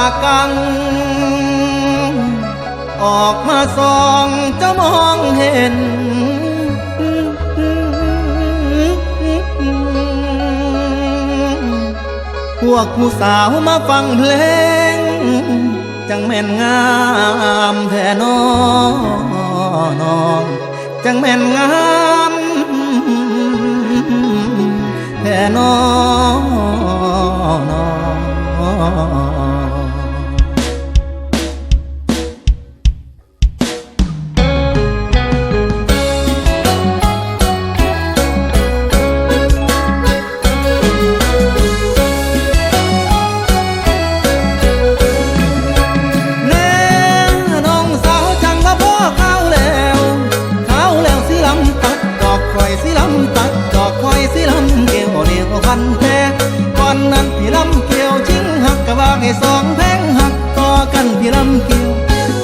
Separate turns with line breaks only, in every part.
ากัง ออกมาส่องจะมองเห็น พวกผู้สาวมาฟังเพลง จังแม่นงามแท่นอนองจังแม่นงามแท่นอนอ วันแพ้ก่อนนั้นพี่ลำเกี่ยวจริงหักกะว่าให้สองแพงหักต่อกันพี่ลำเกี่ยว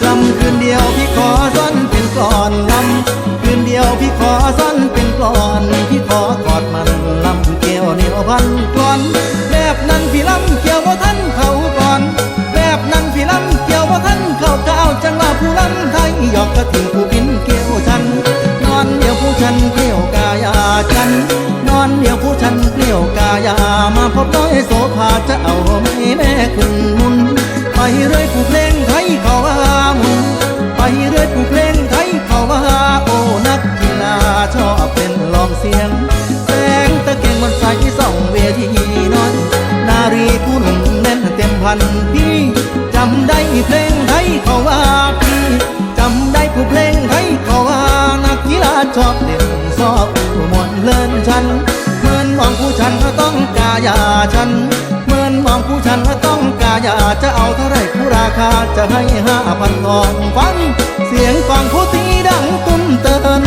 ลำคืนเดียวพี่ขอซ้อนเป็นกลอนลำคืนเดียวพี่ขอซ้อนเป็นกลอนพี่ขอกอดมันลำเกี่ยวเหนียวพันกลอนแบบนั้นพี่ลำเกี่ยวว่าท่านเขาก่อน แบบนั้นพี่ลำเกี่ยวว่าท่านเข้าเก้าวจังว่าผู้ลำไทยหยอกกระถิ่งผู้บินเกี่ยวฉันนอนเดียวผู้ฉันเกลียวกายาฉัน อนเดียวผู้ฉันเกลียวกายามาพบน้อยโสภาจะเอาไม่แม่ขึ้นมุน ไปเรื่อยผู้เพลงไทยเขาว่ามุนไปเรื่อยผู้เพลงไทยเขาว่าโอ้นักกีฬาชอบเป็นลองเสียงแสงตะเกียงบนสายส่องเวทีนอน นารีผู้หนุ่มแน่นเต็มพันพี่จำได้เพลงไทยเขาว่าพี่จำได้ผู้เพลงไทยเขาว่านักกีฬาชอบเล่นซอบมวนเลินฉัน อนมองผู้ฉันก็ต้องกายาฉันเหมือนมองผู้ฉันก็ต้องกายาจะเอาเท่าไรผู้ราคาจะให้ห้าพันทองฟังเสียงกองผู้ตีดังตุ้มเตือน